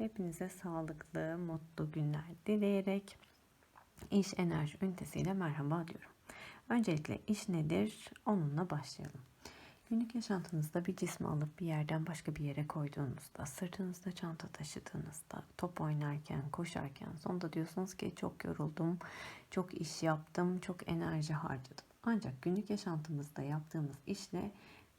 Hepinize sağlıklı, mutlu günler dileyerek iş enerji ünitesiyle merhaba diyorum. Öncelikle iş nedir? Onunla başlayalım. Günlük yaşantınızda bir cismi alıp bir yerden başka bir yere koyduğunuzda, sırtınızda çanta taşıdığınızda, top oynarken, koşarken sonunda diyorsunuz ki çok yoruldum, çok iş yaptım, çok enerji harcadım. Ancak günlük yaşantımızda yaptığımız işle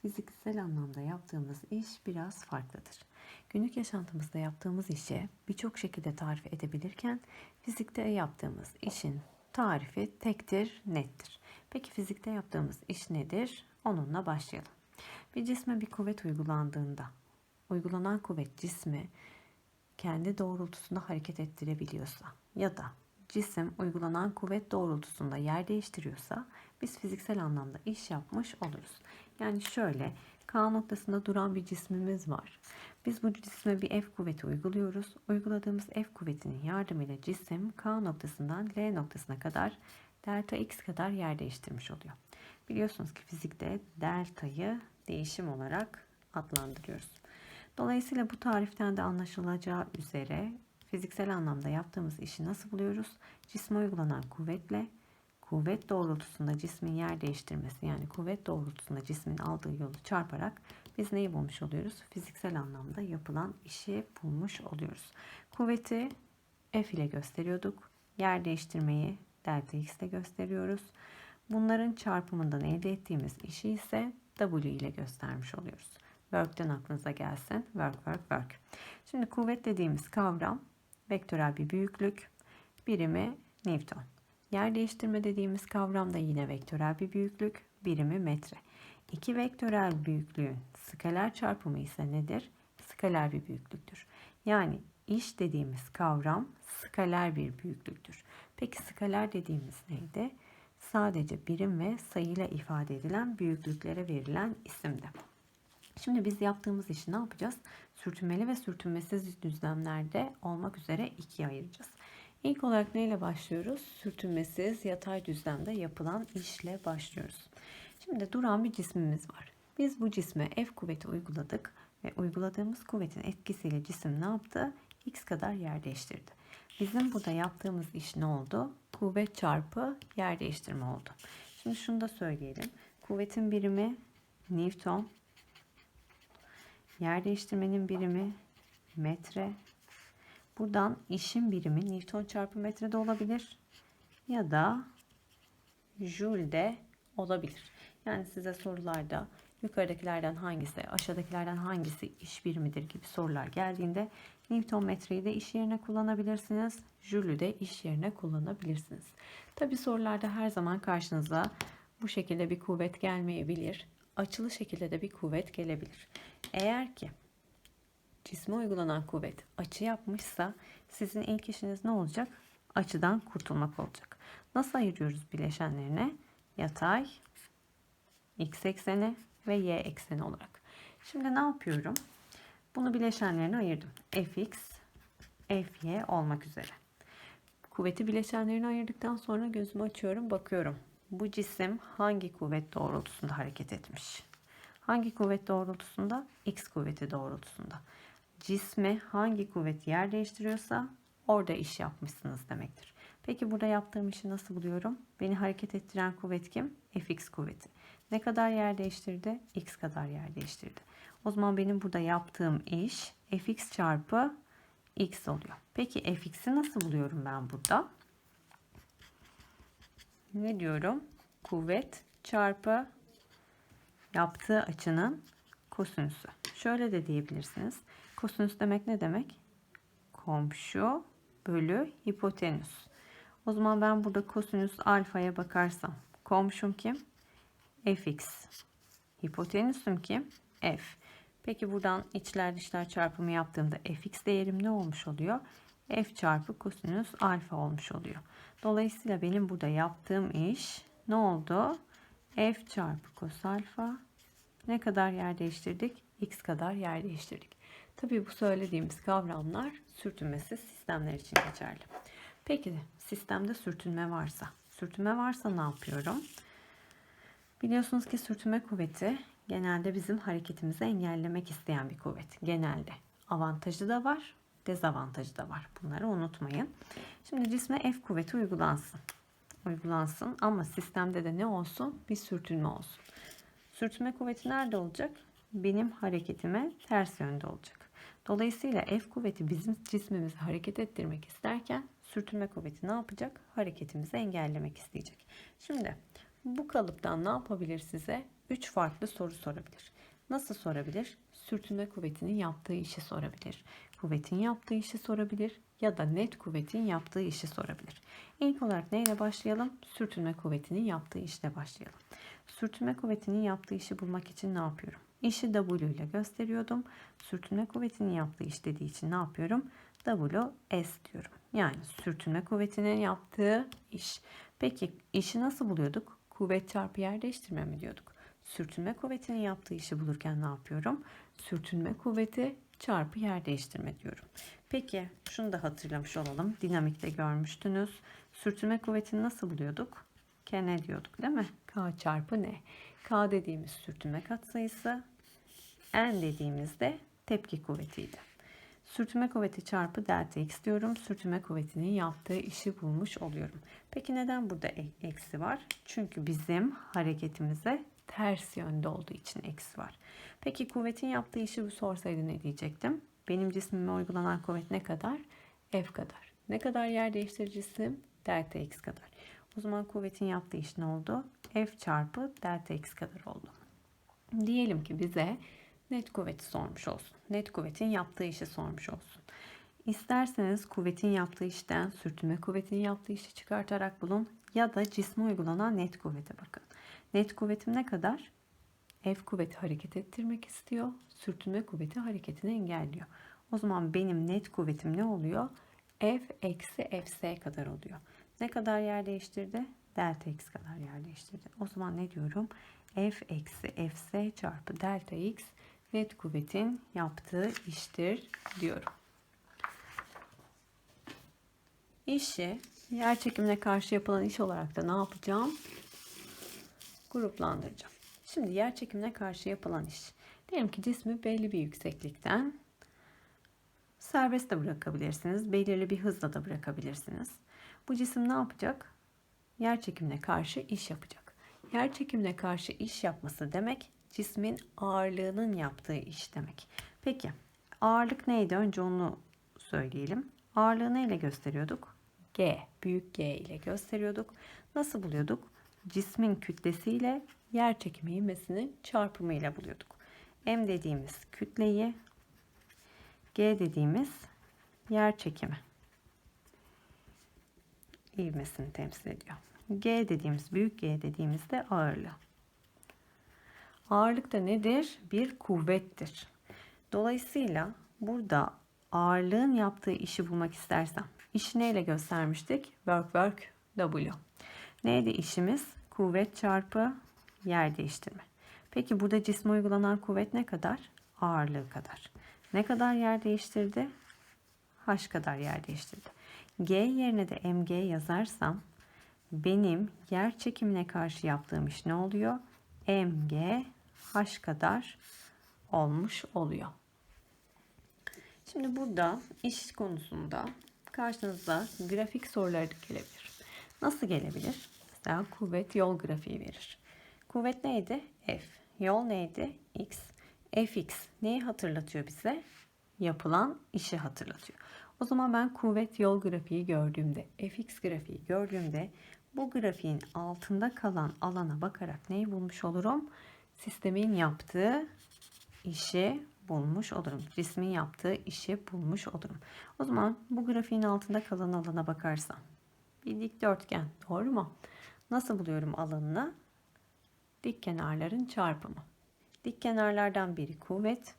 fiziksel anlamda yaptığımız iş biraz farklıdır. Günlük yaşantımızda yaptığımız işi birçok şekilde tarif edebilirken fizikte yaptığımız işin tarifi tektir, nettir. Peki fizikte yaptığımız iş nedir? Onunla başlayalım. Bir cisme bir kuvvet uygulandığında uygulanan kuvvet cismi kendi doğrultusunda hareket ettirebiliyorsa ya da cisim uygulanan kuvvet doğrultusunda yer değiştiriyorsa biz fiziksel anlamda iş yapmış oluruz. Yani şöyle K noktasında duran bir cismimiz var. Biz bu cisme bir F kuvveti uyguluyoruz. Uyguladığımız F kuvvetinin yardımıyla cisim K noktasından L noktasına kadar delta X kadar yer değiştirmiş oluyor. Biliyorsunuz ki fizikte deltayı değişim olarak adlandırıyoruz. Dolayısıyla bu tariften de anlaşılacağı üzere fiziksel anlamda yaptığımız işi nasıl buluyoruz? Cisme uygulanan kuvvetle kuvvet doğrultusunda cismin yer değiştirmesi yani kuvvet doğrultusunda cismin aldığı yolu çarparak biz neyi bulmuş oluyoruz? Fiziksel anlamda yapılan işi bulmuş oluyoruz. Kuvveti F ile gösteriyorduk. Yer değiştirmeyi delta x ile gösteriyoruz. Bunların çarpımından elde ettiğimiz işi ise W ile göstermiş oluyoruz. Work'ten aklınıza gelsin. Work, work, work. Şimdi kuvvet dediğimiz kavram vektörel bir büyüklük. Birimi Newton. Yer değiştirme dediğimiz kavram da yine vektörel bir büyüklük. Birimi metre. İki vektörel büyüklüğün skaler çarpımı ise nedir? Skaler bir büyüklüktür. Yani iş dediğimiz kavram skaler bir büyüklüktür. Peki skaler dediğimiz neydi? Sadece birim ve sayıyla ifade edilen büyüklüklere verilen isimdi. Şimdi biz yaptığımız işi ne yapacağız? Sürtünmeli ve sürtünmesiz düzlemlerde olmak üzere ikiye ayıracağız. İlk olarak neyle başlıyoruz? Sürtünmesiz yatay düzlemde yapılan işle başlıyoruz. Şimdi duran bir cismimiz var. Biz bu cisme F kuvveti uyguladık ve uyguladığımız kuvvetin etkisiyle cisim ne yaptı? X kadar yer değiştirdi. Bizim burada yaptığımız iş ne oldu? Kuvvet çarpı yer değiştirme oldu. Şimdi şunu da söyleyelim. Kuvvetin birimi Newton. Yer değiştirmenin birimi metre. Buradan işin birimi Newton çarpı metre de olabilir. Ya da Joule de olabilir. Yani size sorularda yukarıdakilerden hangisi, aşağıdakilerden hangisi iş birimidir gibi sorular geldiğinde Newton metreyi de iş yerine kullanabilirsiniz. Joule'ü de iş yerine kullanabilirsiniz. Tabi sorularda her zaman karşınıza bu şekilde bir kuvvet gelmeyebilir. Açılı şekilde de bir kuvvet gelebilir. Eğer ki cisme uygulanan kuvvet açı yapmışsa sizin ilk işiniz ne olacak? Açıdan kurtulmak olacak. Nasıl ayırıyoruz bileşenlerine? Yatay, x ekseni ve y ekseni olarak. Şimdi ne yapıyorum? Bunu bileşenlerine ayırdım. fx, fy olmak üzere. Kuvveti bileşenlerine ayırdıktan sonra gözümü açıyorum, bakıyorum. Bu cisim hangi kuvvet doğrultusunda hareket etmiş? Hangi kuvvet doğrultusunda? X kuvveti doğrultusunda. Cismi hangi kuvvet yer değiştiriyorsa orada iş yapmışsınız demektir. Peki burada yaptığım işi nasıl buluyorum? Beni hareket ettiren kuvvet kim? Fx kuvveti. Ne kadar yer değiştirdi? X kadar yer değiştirdi. O zaman benim burada yaptığım iş fx çarpı x oluyor. Peki fx'i nasıl buluyorum ben burada? Ne diyorum? Kuvvet çarpı yaptığı açının kosinüsü. Şöyle de diyebilirsiniz. Kosinüs demek ne demek? Komşu bölü hipotenüs. O zaman ben burada kosinüs alfaya bakarsam komşum kim? fx. Hipotenüsüm kim? f. Peki buradan içler dışlar çarpımı yaptığımda fx değerim ne olmuş oluyor? F çarpı kosinüs alfa olmuş oluyor. Dolayısıyla benim burada yaptığım iş ne oldu? f çarpı kos alfa ne kadar yer değiştirdik? x kadar yer değiştirdik. Tabii bu söylediğimiz kavramlar sürtünmesiz sistemler için geçerli. Peki sistemde sürtünme varsa, sürtünme varsa ne yapıyorum? Biliyorsunuz ki sürtünme kuvveti genelde bizim hareketimizi engellemek isteyen bir kuvvet. Genelde. Avantajı da var, dezavantajı da var. Bunları unutmayın. Şimdi cisme F kuvveti uygulansın. Uygulansın ama sistemde de ne olsun? Bir sürtünme olsun. Sürtünme kuvveti nerede olacak? Benim hareketime ters yönde olacak. Dolayısıyla F kuvveti bizim cismimizi hareket ettirmek isterken sürtünme kuvveti ne yapacak? Hareketimizi engellemek isteyecek. Şimdi bu kalıptan ne yapabilir size? 3 farklı soru sorabilir. Nasıl sorabilir? Sürtünme kuvvetinin yaptığı işi sorabilir. Kuvvetin yaptığı işi sorabilir ya da net kuvvetin yaptığı işi sorabilir. İlk olarak neyle başlayalım? Sürtünme kuvvetinin yaptığı işle başlayalım. Sürtünme kuvvetinin yaptığı işi bulmak için ne yapıyorum? İşi W ile gösteriyordum. Sürtünme kuvvetinin yaptığı iş dediği için ne yapıyorum? W S diyorum. Yani sürtünme kuvvetinin yaptığı iş. Peki işi nasıl buluyorduk? Kuvvet çarpı yer değiştirme mi diyorduk? Sürtünme kuvvetinin yaptığı işi bulurken ne yapıyorum? Sürtünme kuvveti çarpı yer değiştirme diyorum. Peki şunu da hatırlamış olalım. Dinamikte görmüştünüz. Sürtünme kuvvetini nasıl buluyorduk? K ne diyorduk değil mi? K çarpı ne? K dediğimiz sürtünme katsayısı. N dediğimizde tepki kuvvetiydi. Sürtünme kuvveti çarpı delta x diyorum. Sürtünme kuvvetinin yaptığı işi bulmuş oluyorum. Peki neden burada e- eksi var? Çünkü bizim hareketimize ters yönde olduğu için eksi var. Peki kuvvetin yaptığı işi sorsaydı ne diyecektim? Benim cismime uygulanan kuvvet ne kadar? F kadar. Ne kadar yer değiştirici cisim? Delta x kadar. O zaman kuvvetin yaptığı iş ne oldu? F çarpı delta x kadar oldu. Diyelim ki bize net kuvveti sormuş olsun. Net kuvvetin yaptığı işi sormuş olsun. İsterseniz kuvvetin yaptığı işten sürtünme kuvvetinin yaptığı işi çıkartarak bulun ya da cisme uygulanan net kuvvete bakın. Net kuvvetim ne kadar? F kuvveti hareket ettirmek istiyor. Sürtünme kuvveti hareketini engelliyor. O zaman benim net kuvvetim ne oluyor? F eksi Fs kadar oluyor. Ne kadar yer değiştirdi? Delta x kadar yer değiştirdi. O zaman ne diyorum? F eksi Fs çarpı delta x net kuvvetin yaptığı iştir diyorum. İşi yer çekimine karşı yapılan iş olarak da ne yapacağım? Gruplandıracağım. Şimdi yer çekimine karşı yapılan iş. Diyelim ki cismi belli bir yükseklikten serbest de bırakabilirsiniz. Belirli bir hızla da bırakabilirsiniz. Bu cisim ne yapacak? Yer çekimine karşı iş yapacak. Yer çekimine karşı iş yapması demek cismin ağırlığının yaptığı iş demek. Peki ağırlık neydi? Önce onu söyleyelim. Ağırlığı neyle gösteriyorduk? G, büyük G ile gösteriyorduk. Nasıl buluyorduk? Cismin kütlesiyle yer çekimi ivmesinin çarpımıyla buluyorduk. M dediğimiz kütleyi, G dediğimiz yer çekimi ivmesini temsil ediyor. G dediğimiz, büyük G dediğimiz de ağırlığı. Ağırlık da nedir? Bir kuvvettir. Dolayısıyla burada ağırlığın yaptığı işi bulmak istersem, işi neyle göstermiştik? Work work W. Neydi işimiz? Kuvvet çarpı yer değiştirme. Peki burada cisme uygulanan kuvvet ne kadar? Ağırlığı kadar. Ne kadar yer değiştirdi? H kadar yer değiştirdi. G yerine de mg yazarsam benim yer çekimine karşı yaptığım iş ne oluyor? mg h kadar olmuş oluyor. Şimdi burada iş konusunda karşınıza grafik soruları gelebilir. Nasıl gelebilir? Mesela kuvvet yol grafiği verir. Kuvvet neydi? F. Yol neydi? X. Fx neyi hatırlatıyor bize? Yapılan işi hatırlatıyor. O zaman ben kuvvet yol grafiği gördüğümde, fx grafiği gördüğümde bu grafiğin altında kalan alana bakarak neyi bulmuş olurum? Sistemin yaptığı işi bulmuş olurum. Cismin yaptığı işi bulmuş olurum. O zaman bu grafiğin altında kalan alana bakarsam bir dikdörtgen doğru mu? Nasıl buluyorum alanını? Dik kenarların çarpımı. Dik kenarlardan biri kuvvet,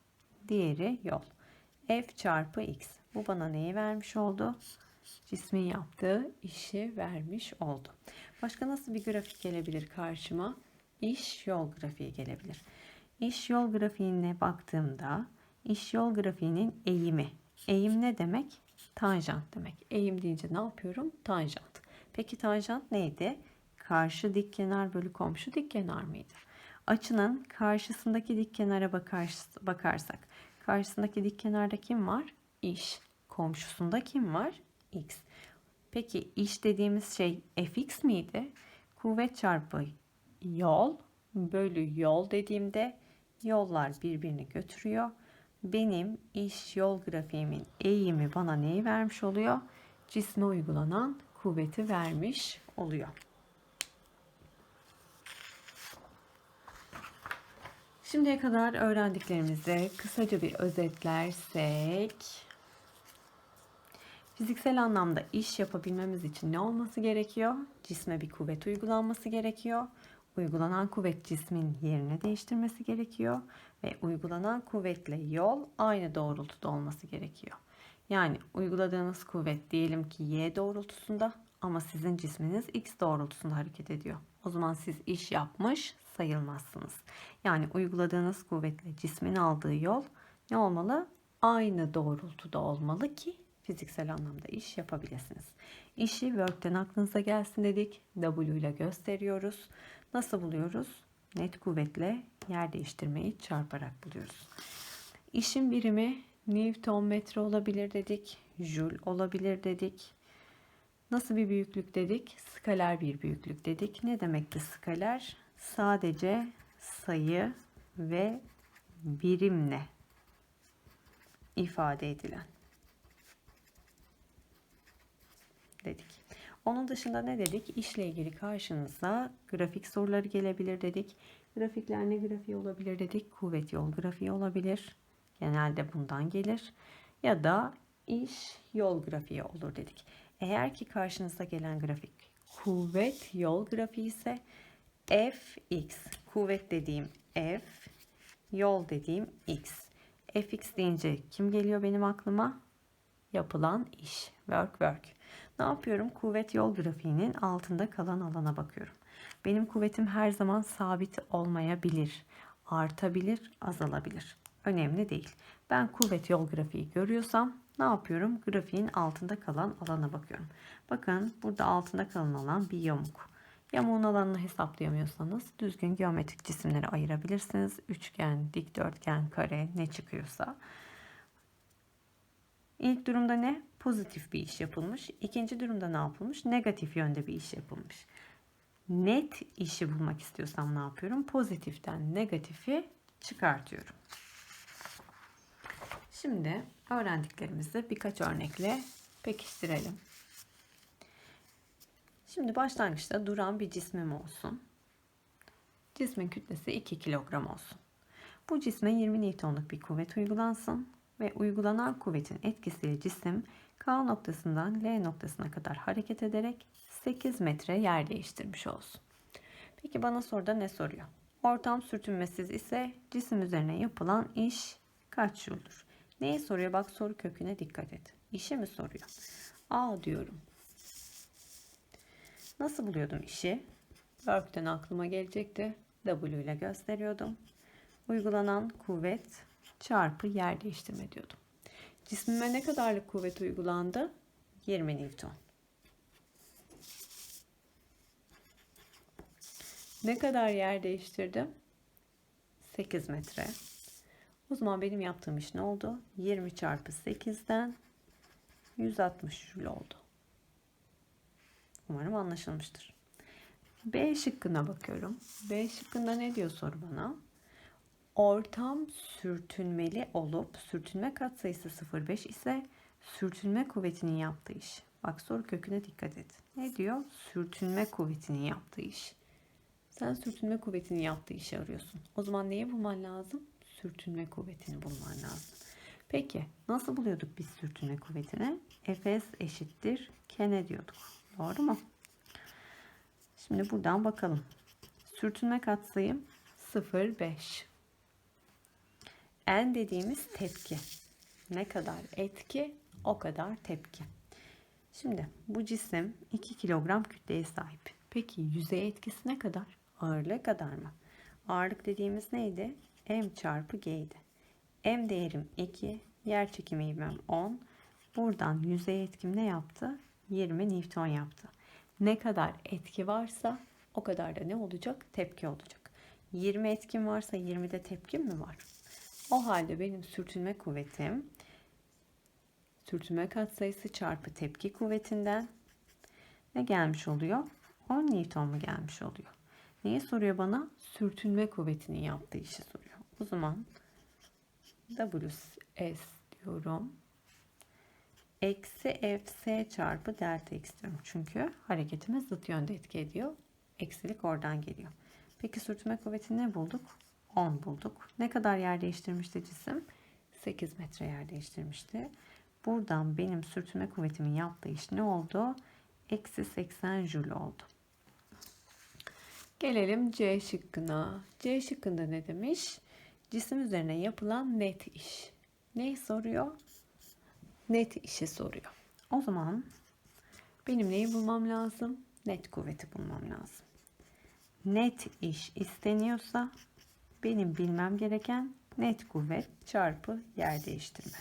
diğeri yol. F çarpı x. Bu bana neyi vermiş oldu? Cismin yaptığı işi vermiş oldu. Başka nasıl bir grafik gelebilir karşıma? İş yol grafiği gelebilir. İş yol grafiğine baktığımda iş yol grafiğinin eğimi. Eğim ne demek? Tanjant demek. Eğim deyince ne yapıyorum? Tanjant. Peki tanjant neydi? Karşı dik kenar bölü komşu dik kenar mıydı? Açının karşısındaki dik kenara bakar, bakarsak karşısındaki dik kenarda kim var? İş. Komşusunda kim var? X. Peki iş dediğimiz şey fx miydi? Kuvvet çarpı yol bölü yol dediğimde yollar birbirini götürüyor. Benim iş yol grafiğimin eğimi bana neyi vermiş oluyor? Cisme uygulanan kuvveti vermiş oluyor. Şimdiye kadar öğrendiklerimizi kısaca bir özetlersek Fiziksel anlamda iş yapabilmemiz için ne olması gerekiyor? Cisme bir kuvvet uygulanması gerekiyor. Uygulanan kuvvet cismin yerini değiştirmesi gerekiyor ve uygulanan kuvvetle yol aynı doğrultuda olması gerekiyor. Yani uyguladığınız kuvvet diyelim ki y doğrultusunda ama sizin cisminiz x doğrultusunda hareket ediyor. O zaman siz iş yapmış sayılmazsınız. Yani uyguladığınız kuvvetle cismin aldığı yol ne olmalı? Aynı doğrultuda olmalı ki fiziksel anlamda iş yapabilirsiniz. İşi Work'ten aklınıza gelsin dedik. W ile gösteriyoruz. Nasıl buluyoruz? Net kuvvetle yer değiştirmeyi çarparak buluyoruz. İşin birimi Newton metre olabilir dedik. Joule olabilir dedik. Nasıl bir büyüklük dedik? Skaler bir büyüklük dedik. Ne demek ki skaler? Sadece sayı ve birimle ifade edilen. dedik. Onun dışında ne dedik? İşle ilgili karşınıza grafik soruları gelebilir dedik. Grafikler ne grafiği olabilir dedik. Kuvvet yol grafiği olabilir. Genelde bundan gelir. Ya da iş yol grafiği olur dedik. Eğer ki karşınıza gelen grafik kuvvet yol grafiği ise fx kuvvet dediğim f yol dediğim x. fx deyince kim geliyor benim aklıma? Yapılan iş. Work work. Ne yapıyorum? Kuvvet yol grafiğinin altında kalan alana bakıyorum. Benim kuvvetim her zaman sabit olmayabilir. Artabilir, azalabilir. Önemli değil. Ben kuvvet yol grafiği görüyorsam ne yapıyorum? Grafiğin altında kalan alana bakıyorum. Bakın burada altında kalan alan bir yamuk. Yamuğun alanını hesaplayamıyorsanız düzgün geometrik cisimleri ayırabilirsiniz. Üçgen, dikdörtgen, kare ne çıkıyorsa. İlk durumda ne? Pozitif bir iş yapılmış. İkinci durumda ne yapılmış? Negatif yönde bir iş yapılmış. Net işi bulmak istiyorsam ne yapıyorum? Pozitiften negatifi çıkartıyorum. Şimdi öğrendiklerimizi birkaç örnekle pekiştirelim. Şimdi başlangıçta duran bir cismim olsun. Cismin kütlesi 2 kilogram olsun. Bu cisme 20 Newton'luk bir kuvvet uygulansın ve uygulanan kuvvetin etkisiyle cisim K noktasından L noktasına kadar hareket ederek 8 metre yer değiştirmiş olsun. Peki bana soruda ne soruyor? Ortam sürtünmesiz ise cisim üzerine yapılan iş kaç joul'dur? Neyi soruyor? Bak soru köküne dikkat et. İşi mi soruyor? A diyorum. Nasıl buluyordum işi? Work'ten aklıma gelecekti. W ile gösteriyordum. Uygulanan kuvvet çarpı yer değiştirme diyordum. Cismime ne kadarlık kuvvet uygulandı? 20 Newton. Ne kadar yer değiştirdim? 8 metre. O zaman benim yaptığım iş ne oldu? 20 çarpı 8'den 160 jül oldu. Umarım anlaşılmıştır. B şıkkına bakıyorum. B şıkkında ne diyor soru bana? Ortam sürtünmeli olup sürtünme katsayısı 0,5 ise sürtünme kuvvetinin yaptığı iş. Bak soru köküne dikkat et. Ne diyor? Sürtünme kuvvetinin yaptığı iş. Sen sürtünme kuvvetinin yaptığı işi arıyorsun. O zaman neyi bulman lazım? Sürtünme kuvvetini bulman lazım. Peki nasıl buluyorduk biz sürtünme kuvvetini? Efes eşittir kene diyorduk. Doğru mu? Şimdi buradan bakalım. Sürtünme katsayım 0,5. En dediğimiz tepki. Ne kadar etki o kadar tepki. Şimdi bu cisim 2 kilogram kütleye sahip. Peki yüzey etkisi ne kadar? Ağırlığı kadar mı? Ağırlık dediğimiz neydi? M çarpı G'ydi. M değerim 2, yer çekimi ivmem 10. Buradan yüzey etkim ne yaptı? 20 Newton yaptı. Ne kadar etki varsa o kadar da ne olacak? Tepki olacak. 20 etkim varsa 20'de tepkim mi var? O halde benim sürtünme kuvvetim sürtünme katsayısı çarpı tepki kuvvetinden ne gelmiş oluyor? 10 Newton mu gelmiş oluyor? Neyi soruyor bana? Sürtünme kuvvetinin yaptığı işi soruyor. O zaman WS diyorum. Eksi Fs çarpı delta x diyorum. Çünkü hareketimiz zıt yönde etki ediyor. Eksilik oradan geliyor. Peki sürtünme kuvvetini ne bulduk? 10 bulduk. Ne kadar yer değiştirmişti cisim? 8 metre yer değiştirmişti. Buradan benim sürtünme kuvvetimin yaptığı iş ne oldu? Eksi 80 jül oldu. Gelelim C şıkkına. C şıkkında ne demiş? Cisim üzerine yapılan net iş. Neyi soruyor? Net işi soruyor. O zaman benim neyi bulmam lazım? Net kuvveti bulmam lazım. Net iş isteniyorsa benim bilmem gereken net kuvvet çarpı yer değiştirme.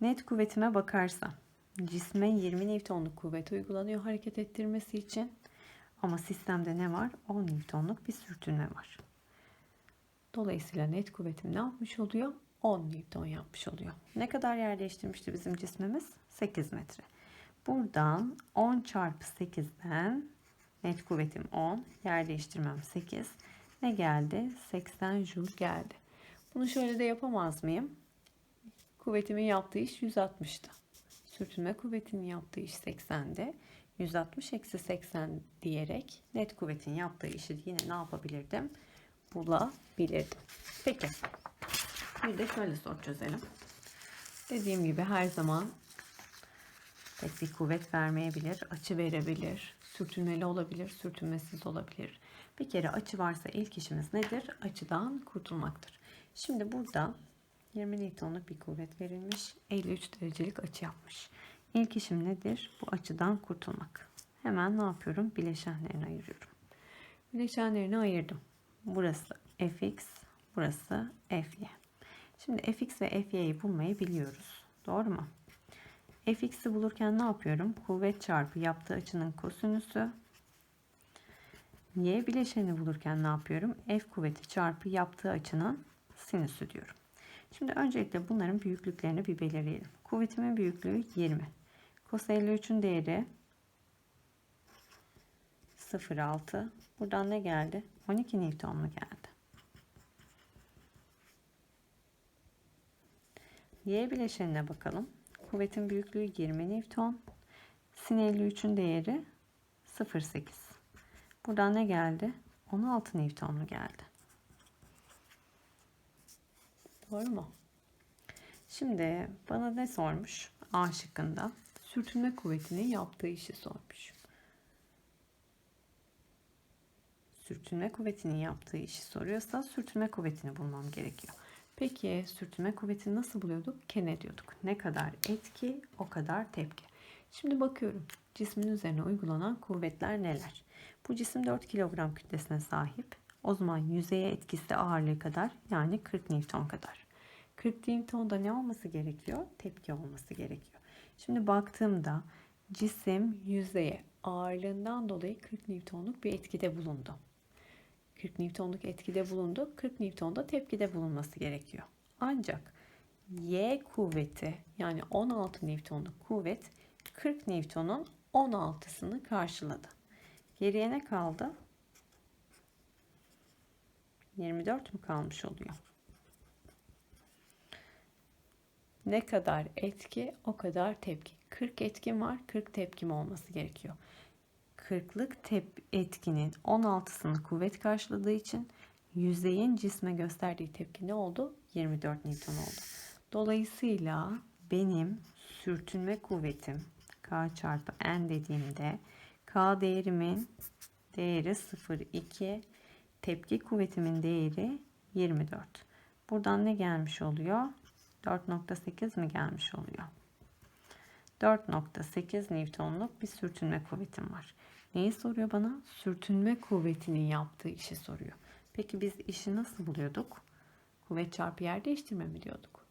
Net kuvvetime bakarsam cisme 20 Newton'luk kuvvet uygulanıyor hareket ettirmesi için. Ama sistemde ne var? 10 Newton'luk bir sürtünme var. Dolayısıyla net kuvvetim ne yapmış oluyor? 10 Newton yapmış oluyor. Ne kadar yer bizim cismimiz? 8 metre. Buradan 10 çarpı 8'den net kuvvetim 10, yer değiştirmem 8. Ne geldi? 80 joule geldi. Bunu şöyle de yapamaz mıyım? Kuvvetimin yaptığı iş 160'tı. Sürtünme kuvvetinin yaptığı iş 80'de. 160 eksi 80 diyerek net kuvvetin yaptığı işi yine ne yapabilirdim? Bulabilirdim. Peki. Bir de şöyle soru çözelim. Dediğim gibi her zaman tek bir kuvvet vermeyebilir, açı verebilir, sürtünmeli olabilir, sürtünmesiz olabilir. Bir kere açı varsa ilk işimiz nedir? Açıdan kurtulmaktır. Şimdi burada 20 Newton'luk bir kuvvet verilmiş. 53 derecelik açı yapmış. İlk işim nedir? Bu açıdan kurtulmak. Hemen ne yapıyorum? Bileşenlerini ayırıyorum. Bileşenlerini ayırdım. Burası fx, burası fy. Şimdi fx ve fy'yi bulmayı biliyoruz. Doğru mu? fx'i bulurken ne yapıyorum? Kuvvet çarpı yaptığı açının kosinüsü. Y bileşeni bulurken ne yapıyorum? F kuvveti çarpı yaptığı açının sinüsü diyorum. Şimdi öncelikle bunların büyüklüklerini bir belirleyelim. Kuvvetimin büyüklüğü 20. Cos 53'ün değeri 0.6. Buradan ne geldi? 12 Newton mu geldi? Y bileşenine bakalım. Kuvvetin büyüklüğü 20 Newton. Sin 53'ün değeri 0.8. Buradan ne geldi? 16 Newton mu geldi? Doğru mu? Şimdi bana ne sormuş? A şıkkında sürtünme kuvvetinin yaptığı işi sormuş. Sürtünme kuvvetinin yaptığı işi soruyorsa sürtünme kuvvetini bulmam gerekiyor. Peki sürtünme kuvvetini nasıl buluyorduk? Kene diyorduk. Ne kadar etki o kadar tepki. Şimdi bakıyorum cismin üzerine uygulanan kuvvetler neler? Bu cisim 4 kilogram kütlesine sahip. O zaman yüzeye etkisi ağırlığı kadar yani 40 Newton kadar. 40 Newton'da ne olması gerekiyor? Tepki olması gerekiyor. Şimdi baktığımda cisim yüzeye ağırlığından dolayı 40 Newton'luk bir etkide bulundu. 40 Newton'luk etkide bulundu. 40 Newton'da tepkide bulunması gerekiyor. Ancak Y kuvveti yani 16 Newton'luk kuvvet 40 Newton'un 16'sını karşıladı. Geriye ne kaldı? 24 mu kalmış oluyor? Ne kadar etki o kadar tepki. 40 etkim var 40 tepkim olması gerekiyor. 40'lık tep etkinin 16'sını kuvvet karşıladığı için yüzeyin cisme gösterdiği tepki ne oldu? 24 Newton oldu. Dolayısıyla benim sürtünme kuvvetim K çarpı N dediğimde K değerimin değeri 0,2 tepki kuvvetimin değeri 24. Buradan ne gelmiş oluyor? 4.8 mi gelmiş oluyor? 4.8 Newton'luk bir sürtünme kuvvetim var. Neyi soruyor bana? Sürtünme kuvvetinin yaptığı işi soruyor. Peki biz işi nasıl buluyorduk? Kuvvet çarpı yer değiştirme mi diyorduk?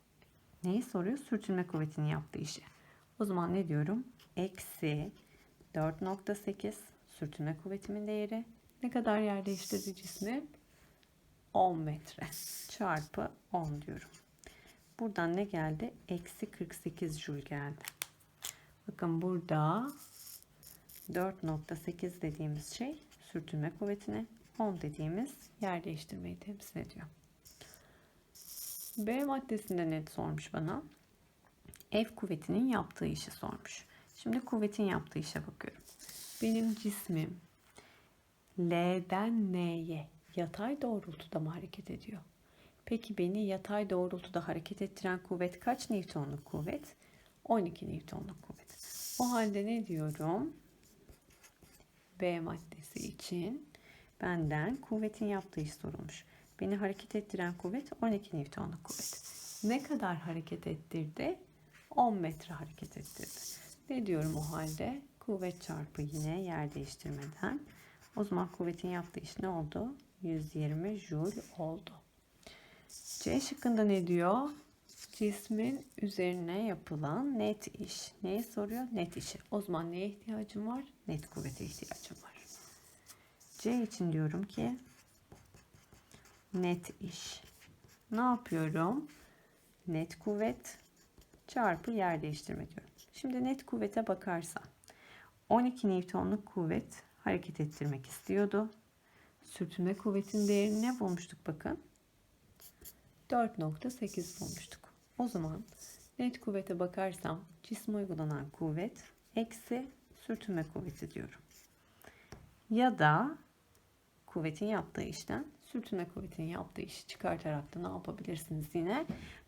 Neyi soruyor? Sürtünme kuvvetinin yaptığı işi. O zaman ne diyorum? Eksi 4.8 sürtünme kuvvetimin değeri. Ne kadar yer değiştirdi cismi? 10 metre çarpı 10 diyorum. Buradan ne geldi? Eksi 48 Joule geldi. Bakın burada 4.8 dediğimiz şey sürtünme kuvvetine 10 dediğimiz yer değiştirmeyi temsil ediyor. B maddesinde ne sormuş bana? F kuvvetinin yaptığı işi sormuş. Şimdi kuvvetin yaptığı işe bakıyorum. Benim cismim L'den N'ye yatay doğrultuda mı hareket ediyor? Peki beni yatay doğrultuda hareket ettiren kuvvet kaç Newton'luk kuvvet? 12 Newton'luk kuvvet. O halde ne diyorum? B maddesi için benden kuvvetin yaptığı iş sorulmuş. Beni hareket ettiren kuvvet 12 Newton'luk kuvvet. Ne kadar hareket ettirdi? 10 metre hareket ettirdi. Ne diyorum o halde? Kuvvet çarpı yine yer değiştirmeden. O zaman kuvvetin yaptığı iş ne oldu? 120 joule oldu. C şıkkında ne diyor? Cismin üzerine yapılan net iş. Neyi soruyor? Net işi. O zaman neye ihtiyacım var? Net kuvvete ihtiyacım var. C için diyorum ki net iş. Ne yapıyorum? Net kuvvet çarpı yer değiştirme diyorum. Şimdi net kuvvete bakarsam 12 Newton'luk kuvvet hareket ettirmek istiyordu. Sürtünme kuvvetin değerini ne bulmuştuk bakın? 4.8 bulmuştuk. O zaman net kuvvete bakarsam cisme uygulanan kuvvet eksi sürtünme kuvveti diyorum. Ya da kuvvetin yaptığı işten sürtünme kuvvetinin yaptığı işi çıkartarak da ne yapabilirsiniz yine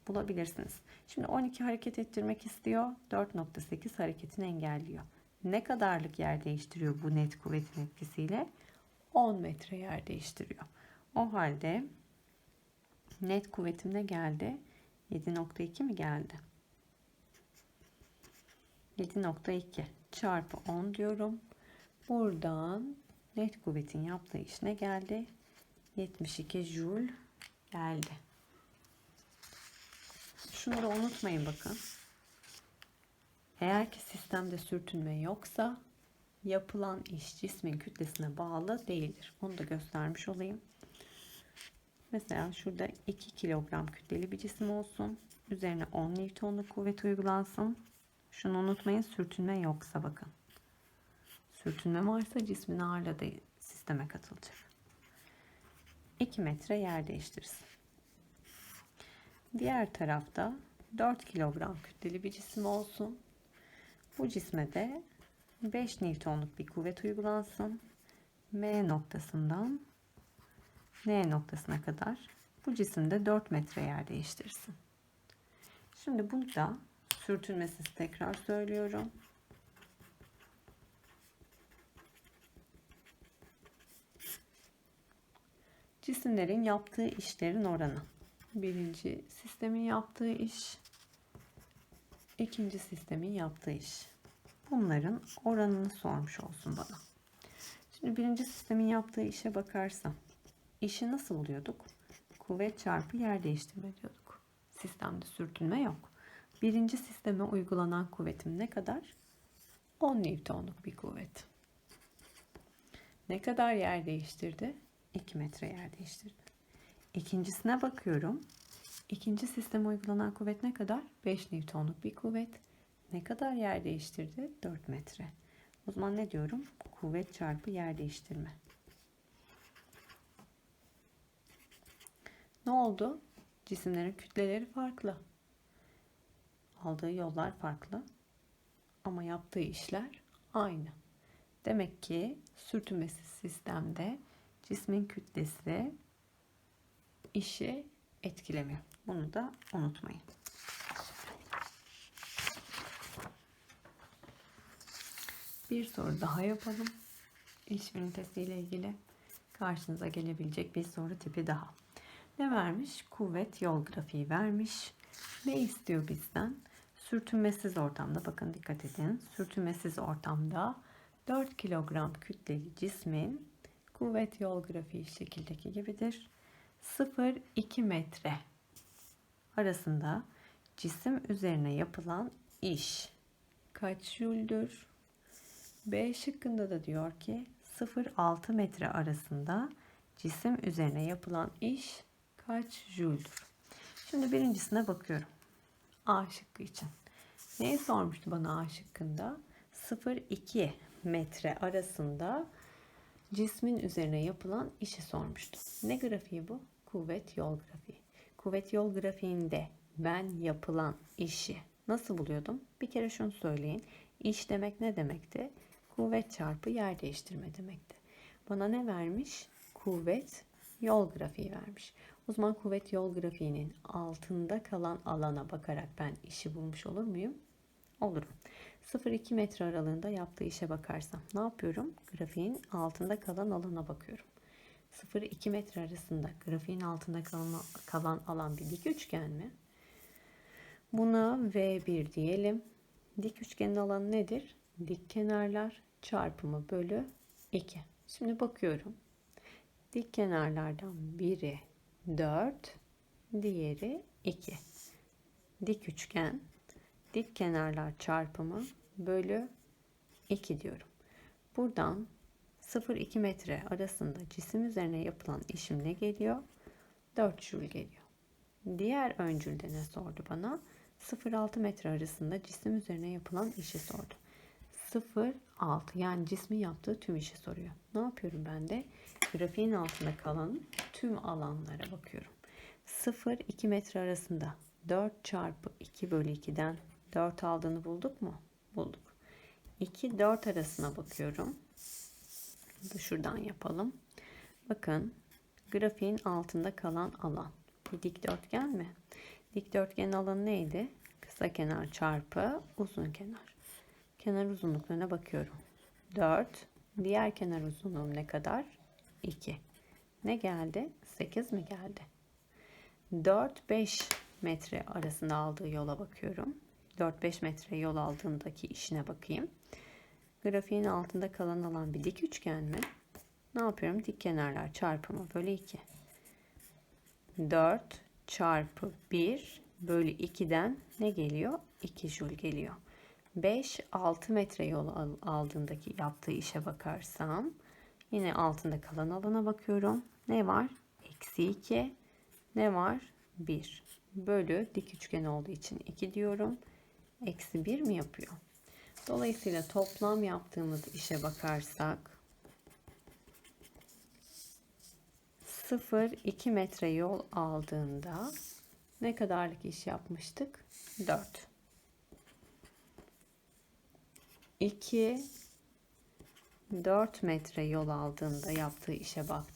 bulabilirsiniz. Şimdi 12 hareket ettirmek istiyor. 4.8 hareketini engelliyor. Ne kadarlık yer değiştiriyor bu net kuvvetin etkisiyle? 10 metre yer değiştiriyor. O halde net kuvvetim ne geldi? 7.2 mi geldi? 7.2 çarpı 10 diyorum. Buradan net kuvvetin yaptığı iş ne geldi? 72 joule geldi. Da unutmayın bakın. Eğer ki sistemde sürtünme yoksa yapılan iş cismin kütlesine bağlı değildir. Onu da göstermiş olayım. Mesela şurada 2 kilogram kütleli bir cisim olsun. Üzerine 10 Newton'luk kuvvet uygulansın. Şunu unutmayın sürtünme yoksa bakın. Sürtünme varsa cismin ağırlığı da sisteme katılacak. 2 metre yer değiştirsin. Diğer tarafta 4 kilogram kütleli bir cisim olsun. Bu cisme de 5 Newton'luk bir kuvvet uygulansın. M noktasından N noktasına kadar bu cisimde 4 metre yer değiştirsin. Şimdi burada sürtünmesiz tekrar söylüyorum. Cisimlerin yaptığı işlerin oranı. Birinci sistemin yaptığı iş, ikinci sistemin yaptığı iş. Bunların oranını sormuş olsun bana. Şimdi birinci sistemin yaptığı işe bakarsam işi nasıl buluyorduk? Kuvvet çarpı yer değiştirme diyorduk. Sistemde sürtünme yok. Birinci sisteme uygulanan kuvvetim ne kadar? 10 Newton'luk bir kuvvet. Ne kadar yer değiştirdi? 2 metre yer değiştirdi. İkincisine bakıyorum. İkinci sisteme uygulanan kuvvet ne kadar? 5 Newton'luk bir kuvvet. Ne kadar yer değiştirdi? 4 metre. O zaman ne diyorum? Kuvvet çarpı yer değiştirme. Ne oldu? Cisimlerin kütleleri farklı. Aldığı yollar farklı. Ama yaptığı işler aynı. Demek ki sürtünmesiz sistemde cismin kütlesi işi etkilemiyor. Bunu da unutmayın. Bir soru daha yapalım. İş ünitesi ile ilgili karşınıza gelebilecek bir soru tipi daha. Ne vermiş? Kuvvet yol grafiği vermiş. Ne istiyor bizden? Sürtünmesiz ortamda bakın dikkat edin. Sürtünmesiz ortamda 4 kilogram kütleli cismin kuvvet yol grafiği şekildeki gibidir. 0-2 metre arasında cisim üzerine yapılan iş kaç jüldür? B şıkkında da diyor ki 0-6 metre arasında cisim üzerine yapılan iş kaç jüldür? Şimdi birincisine bakıyorum. A şıkkı için. Neyi sormuştu bana A şıkkında? 0-2 metre arasında cismin üzerine yapılan işi sormuştu. Ne grafiği bu? Kuvvet yol grafiği. Kuvvet yol grafiğinde ben yapılan işi nasıl buluyordum? Bir kere şunu söyleyin. İş demek ne demekti? Kuvvet çarpı yer değiştirme demekti. Bana ne vermiş? Kuvvet yol grafiği vermiş. Zaman kuvvet yol grafiğinin altında kalan alana bakarak ben işi bulmuş olur muyum? Olurum. 0-2 metre aralığında yaptığı işe bakarsam ne yapıyorum? Grafiğin altında kalan alana bakıyorum. 0-2 metre arasında grafiğin altında kalan, kalan alan bir dik üçgen mi? Buna V1 diyelim. Dik üçgenin alanı nedir? Dik kenarlar çarpımı bölü 2. Şimdi bakıyorum. Dik kenarlardan biri 4, diğeri 2. Dik üçgen, dik kenarlar çarpımı bölü 2 diyorum. Buradan 0-2 metre arasında cisim üzerine yapılan işim ne geliyor? 4 joule geliyor. Diğer öncülde ne sordu bana? 0-6 metre arasında cisim üzerine yapılan işi sordu. 0-6 yani cismin yaptığı tüm işi soruyor. Ne yapıyorum ben de? Grafiğin altında kalan tüm alanlara bakıyorum. 0-2 metre arasında 4 çarpı 2 bölü 2'den 4 aldığını bulduk mu? Bulduk. 2-4 arasına bakıyorum. Da şuradan yapalım. Bakın grafiğin altında kalan alan. Bir dikdörtgen mi? Dikdörtgenin alanı neydi? Kısa kenar çarpı uzun kenar. Kenar uzunluklarına bakıyorum. 4. Diğer kenar uzunluğum ne kadar? 2. Ne geldi? 8 mi geldi? 4-5 metre arasında aldığı yola bakıyorum. 4-5 metre yol aldığındaki işine bakayım. Grafiğin altında kalan alan bir dik üçgen mi? Ne yapıyorum? Dik kenarlar çarpımı bölü 2. 4 çarpı 1 bölü 2'den ne geliyor? 2 joule geliyor. 5-6 metre yol aldığındaki yaptığı işe bakarsam yine altında kalan alana bakıyorum. Ne var? Eksi 2. Ne var? 1. Bölü dik üçgen olduğu için 2 diyorum. Eksi 1 mi yapıyor? Dolayısıyla toplam yaptığımız işe bakarsak 0-2 metre yol aldığında ne kadarlık iş yapmıştık? 4. 2 4 metre yol aldığında yaptığı işe baktı.